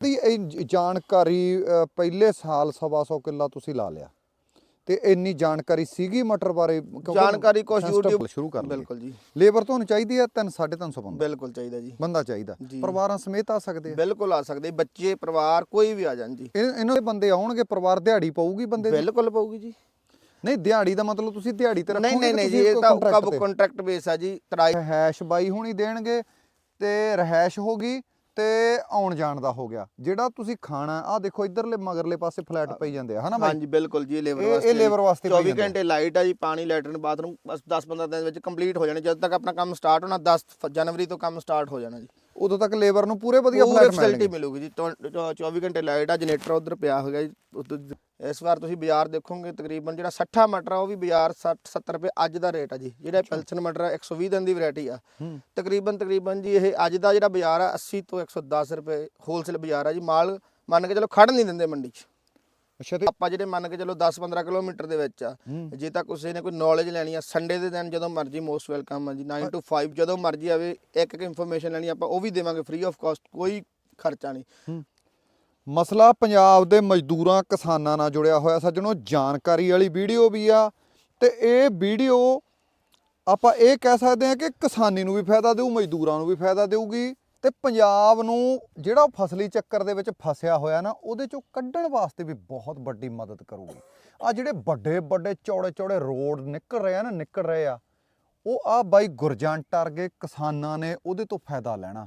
ਦੀ ਇਹ ਜਾਣਕਾਰੀ ਪਹਿਲੇ ਸਾਲ 1.5 ਕਿੱਲਾ ਤੁਸੀਂ ਲਾ ਲਿਆ। ਤੇ ਇੰਨੀ ਜਾਣਕਾਰੀ ਸੀਗੀ ਮਟਰ ਬਾਰੇ? ਜਾਣਕਾਰੀ ਕੁਝ YouTube ਸ਼ੁਰੂ ਕਰ ਬਿਲਕੁਲ ਜੀ। ਲੇਬਰ ਤੁਹਾਨੂੰ ਚਾਹੀਦੀ ਹੈ 3 350 ਬੰਦਾ। ਬਿਲਕੁਲ ਚਾਹੀਦਾ ਜੀ। ਬੰਦਾ ਚਾਹੀਦਾ। ਪਰਿਵਾਰਾਂ ਸਮੇਤ ਆ ਸਕਦੇ ਬਿਲਕੁਲ ਆ ਸਕਦੇ। ਬੱਚੇ ਪਰਿਵਾਰ ਕੋਈ ਵੀ ਆ ਜਾਣ ਜੀ। ਇਹਨਾਂ ਦੇ ਬੰਦੇ ਆਉਣਗੇ ਪਰਿਵਾਰ ਦਿਹਾੜੀ ਪਾਊਗੀ ਬੰਦੇ ਦੀ? ਬਿਲਕੁਲ ਪਾਊਗੀ ਜੀ। ਨਹੀਂ ਦਿਹਾੜੀ ਦਾ ਮਤਲਬ ਤੁਸੀਂ ਦਿਹਾੜੀ ਤੇ ਰੱਖੋਗੇ ਨਹੀਂ ਨਹੀਂ ਜੀ ਇਹ ਤਾਂ ਕਬ ਕੰਟਰੈਕਟ ਬੇਸ ਆ ਜੀ ਤਰਾਈ ਹੈਸ਼ ਬਾਈ ਹੁਣੀ ਦੇਣਗੇ ਤੇ ਰਹਿਸ਼ ਹੋਗੀ ਤੇ ਆਉਣ ਜਾਣ ਦਾ ਹੋ ਗਿਆ। ਜਿਹੜਾ ਤੁਸੀਂ ਖਾਣਾ ਆ ਦੇਖੋ ਇਧਰਲੇ ਮਗਰਲੇ ਪਾਸੇ ਫਲੈਟ ਪਈ ਜਾਂਦੇ ਆ ਹਨਾ ਬਾਈ? ਹਾਂਜੀ ਬਿਲਕੁਲ ਜੀ ਲੇਬਰ ਇਹ- ਇਹ ਵਾਸਤੇ। labor ਵਾਸਤੇ ਪਈ 24 ਜਾਂਦੇ ਆ। ਘੰਟੇ ਲਾਈਟ ਆ ਜੀ ਪਾਣੀ ਲੈਟਰਨ ਬਾਥਰੂਮ ਬਸ 10-15 ਦਿਨ ਵਿੱਚ ਕੰਪਲੀਟ ਹੋ ਜਾਣੇ। ਜਦੋਂ ਤੱਕ ਆਪਣਾ ਕੰਮ ਸਟਾਰਟ ਹੋਣਾ 10 ਫ- ਜਨਵਰੀ ਤੋਂ ਕੰਮ ਸਟਾਰਟ ਹੋ ਜਾਣਾ ਜੀ। ਉਦੋਂ ਤੱਕ ਲੇਬਰ ਨੂੰ ਪੂਰੇ ਵਧੀਆ ਫਲੈਟ ਫੈਸਿਲਿਟੀ ਮਿਲੂਗੀ ਜੀ। ਤੋ- ਤੋ- 24 ਘੰਟੇ ਲਾਈਟ ਆ ਜਨਰੇਟਰ ਉਧਰ ਪਿਆ ਹੋਗਾ ਜੀ ਉੱਧਰ ਇਸ ਵਾਰ ਤੁਸੀਂ ਬਾਜ਼ਾਰ ਦੇਖੋਗੇ ਤਕਰੀਬਨ ਜਿਹੜਾ 60 ਮਟਰ ਆ ਉਹ ਵੀ ਬਾਜ਼ਾਰ 60 70 ਰੁਪਏ ਅੱਜ ਦਾ ਰੇਟ ਆ ਜੀ। ਜਿਹੜਾ ਪੈਲਸਨ ਮਟਰ ਆ 120 ਦਿਨ ਦੀ ਵੈਰਾਈਟੀ ਆ। ਤਕਰੀਬਨ ਤਕਰੀਬਨ ਜੀ ਇਹ ਅੱਜ ਦਾ ਜਿਹੜਾ ਬਾਜ਼ਾਰ ਆ 80 ਤੋਂ 110 ਰੁਪਏ ਹੋਲਸੇਲ ਬਾਜ਼ਾਰ ਆ ਜੀ। ਮਾਲ ਮੰਨ ਕੇ ਚਲੋ ਖੜਨ ਨਹੀਂ ਦਿੰਦੇ ਮੰਡੀ 'ਚ। ਅੱਛਾ ਤੇ ਆਪਾਂ ਜਿਹੜੇ ਮੰਨ ਕੇ ਚਲੋ 10-15 ਕਿਲੋਮੀਟਰ ਦੇ ਵਿੱਚ ਆ। ਜੇ ਤਾਂ ਕਿਸੇ ਨੇ ਕੋਈ ਨੌਲੇਜ ਲੈਣੀ ਆ ਸੰਡੇ ਦੇ ਦਿਨ ਜਦੋਂ ਮਰਜ਼ੀ ਮੋਸਟ ਵੈਲਕਮ ਆ ਜੀ 9 to 5 ਜਦੋਂ ਮਰਜ਼ੀ ਆਵੇ ਇੱਕ ਇੱਕ ਇਨਫੋਰਮੇਸ਼ਨ ਲੈਣੀ ਆਪਾਂ ਉਹ ਵੀ ਦੇਵਾਂਗੇ ਫ੍ਰੀ ਆਫ ਕਾਸਟ ਕੋਈ ਖਰਚਾ ਨਹੀਂ। ਮਸਲਾ ਪੰਜਾਬ ਦੇ ਮਜ਼ਦੂਰਾਂ, ਕਿਸਾਨਾਂ ਨਾਲ ਜੁੜਿਆ ਹੋਇਆ ਸੱਜਣੋ, ਜਾਣਕਾਰੀ ਵਾਲੀ ਵੀਡੀਓ ਵੀ ਆ ਤੇ ਇਹ ਵੀਡੀਓ ਆਪਾਂ ਇਹ ਕਹਿ ਸਕਦੇ ਹਾਂ ਕਿ ਕਿਸਾਨੀ ਨੂੰ ਵੀ ਫਾਇਦਾ ਦੇਊ, ਮਜ਼ਦੂਰਾਂ ਨੂੰ ਵੀ ਫਾਇਦਾ ਦੇਊਗੀ ਤੇ ਪੰਜਾਬ ਨੂੰ ਜਿਹੜਾ ਉਹ ਫਸਲੀ ਚੱਕਰ ਦੇ ਵਿੱਚ ਫਸਿਆ ਹੋਇਆ ਨਾ, ਉਹਦੇ ਚੋਂ ਕੱਢਣ ਵਾਸਤੇ ਵੀ ਬਹੁਤ ਵੱਡੀ ਮਦਦ ਕਰੂਗੀ। ਆ ਜਿਹੜੇ ਵੱਡੇ ਵੱਡੇ ਚੌੜੇ ਚੌੜੇ ਰੋਡ ਨਿਕਲ ਰਹੇ ਆ ਨਾ, ਨਿਕਲ ਰਹੇ ਆ, ਉਹ ਆ ਬਾਈ ਗੁਰਜੰਟ ਵਰਗੇ ਕਿਸਾਨਾਂ ਨੇ ਉਹਦੇ ਤੋਂ ਫਾਇਦਾ ਲੈਣਾ।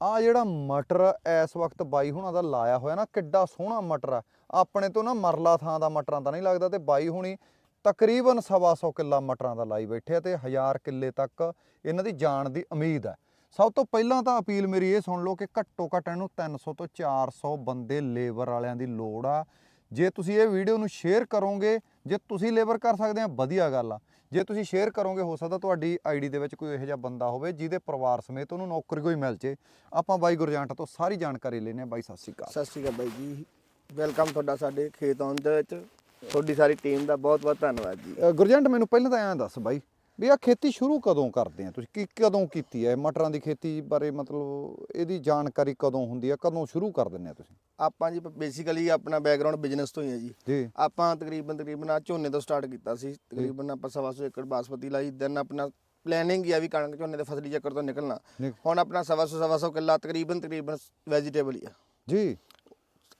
ਆ ਜਿਹੜਾ ਮਟਰ ਇਸ ਵਕਤ ਬਾਈ ਹੁਣਾਂ ਦਾ ਲਾਇਆ ਹੋਇਆ ਨਾ, ਕਿੱਡਾ ਸੋਹਣਾ ਮਟਰ ਆ ਆਪਣੇ ਤੋਂ ਨਾ ਮਰਲਾ ਥਾਂ ਦਾ ਮਟਰਾਂ ਦਾ ਨਹੀਂ ਲੱਗਦਾ ਤੇ ਬਾਈ ਹੁਣੀ ਤਕਰੀਬਨ ਸਵਾ ਸੌ ਕਿੱਲਾ ਮਟਰਾਂ ਦਾ ਲਾਈ ਬੈਠੇ ਆ ਤੇ ਹਜ਼ਾਰ ਕਿੱਲੇ ਤੱਕ ਇਹਨਾਂ ਦੀ ਜਾਣ ਦੀ ਉਮੀਦ ਹੈ। ਸਭ ਤੋਂ ਪਹਿਲਾਂ ਤਾਂ ਅਪੀਲ ਮੇਰੀ ਇਹ ਸੁਣ ਲਓ ਕਿ ਘੱਟੋ ਘੱਟ ਇਹਨੂੰ 300 ਤੋਂ 400 ਬੰਦੇ ਲੇਬਰ ਵਾਲਿਆਂ ਦੀ ਲੋੜ ਆ। ਜੇ ਤੁਸੀਂ ਇਹ ਵੀਡੀਓ ਨੂੰ ਸ਼ੇਅਰ ਕਰੋਗੇ ਜੇ ਤੁਸੀਂ ਲੇਬਰ ਕਰ ਸਕਦੇ ਆ ਵਧੀਆ ਗੱਲ ਆ। ਜੇ ਤੁਸੀਂ ਸ਼ੇਅਰ ਕਰੋਗੇ ਹੋ ਸਕਦਾ ਤੁਹਾਡੀ ਆਈਡੀ ਦੇ ਵਿੱਚ ਕੋਈ ਇਹੋ ਜਿਹਾ ਬੰਦਾ ਹੋਵੇ ਜਿਹਦੇ ਪਰਿਵਾਰ ਸਮੇਤ ਉਹਨੂੰ ਨੌਕਰੀ ਕੋਈ ਮਿਲ ਜੇ। ਆਪਾਂ ਬਾਈ ਗੁਰਜੰਟ ਤੋਂ ਸਾਰੀ ਜਾਣਕਾਰੀ ਲੈਨੇ ਆ ਬਾਈ ਸਤਿ ਸ਼੍ਰੀ ਅਕਾਲ। ਸਤਿ ਸ਼੍ਰੀ ਅਕਾਲ ਬਾਈ ਜੀ। ਵੈਲਕਮ ਤੁਹਾਡਾ ਸਾਡੇ ਖੇਤ ਆਉਣ ਦੇ ਵਿੱਚ। ਤੁਹਾਡੀ ਸਾਰੀ ਟੀਮ ਦਾ ਬਹੁਤ ਬਹੁਤ ਧੰਨਵਾਦ ਜੀ। ਗੁਰਜੰਟ ਮੈਨੂੰ ਪਹਿਲਾਂ ਤਾਂ ਐਂ ਦੱਸ ਬਾਈ ਵੀ ਆ ਖੇਤੀ ਸ਼ੁਰੂ ਕਦੋਂ ਕਰਦੇ ਆ? ਤੁਸੀਂ ਕੀ ਕਦੋਂ ਕੀਤੀ ਹੈ ਮਟਰਾਂ ਦੀ ਖੇਤੀ ਬਾਰੇ ਮਤਲਬ ਇਹਦੀ ਜਾਣਕਾਰੀ ਕਦੋਂ ਹੁੰਦੀ ਆ? ਕਦੋਂ ਸ਼ੁਰੂ ਕਰ ਦਿੰਦੇ ਆ ਤੁਸੀਂ? ਆਪਾਂ ਜੀ ਬੇਸਿਕਲੀ ਆਪਣਾ ਬੈਕਗ੍ਰਾਉਂਡ ਬਿਜ਼ਨਸ ਤੋਂ ਹੀ ਹੈ ਜੀ। ਜੀ। ਆਪਾਂ ਤਕਰੀਬਨ ਤਕਰੀਬਨ ਆ ਝੋਨੇ ਤੋਂ ਸਟਾਰਟ ਕੀਤਾ ਸੀ। ਤਕਰੀਬਨ ਆਪਾਂ ਸਵਾ ਸੌ ਏਕੜ ਬਾਸਮਤੀ ਲਾਈ ਦੈਨ ਆਪਣਾ ਪਲੈਨਿੰਗ ਹੀ ਆ ਵੀ ਕਣਕ ਝੋਨੇ ਦੇ ਫਸਲੀ ਚੱਕਰ ਤੋਂ ਨਿਕਲਣਾ। ਨਿਕ- ਹੁਣ ਆਪਣਾ ਸਵਾ ਸੌ ਸਵਾ ਸੌ ਕਿੱਲਾ ਤਕਰੀਬਨ ਤਕਰੀਬਨ ਵੈਜੀਟੇਬਲ ਹੀ ਆ। ਜੀ।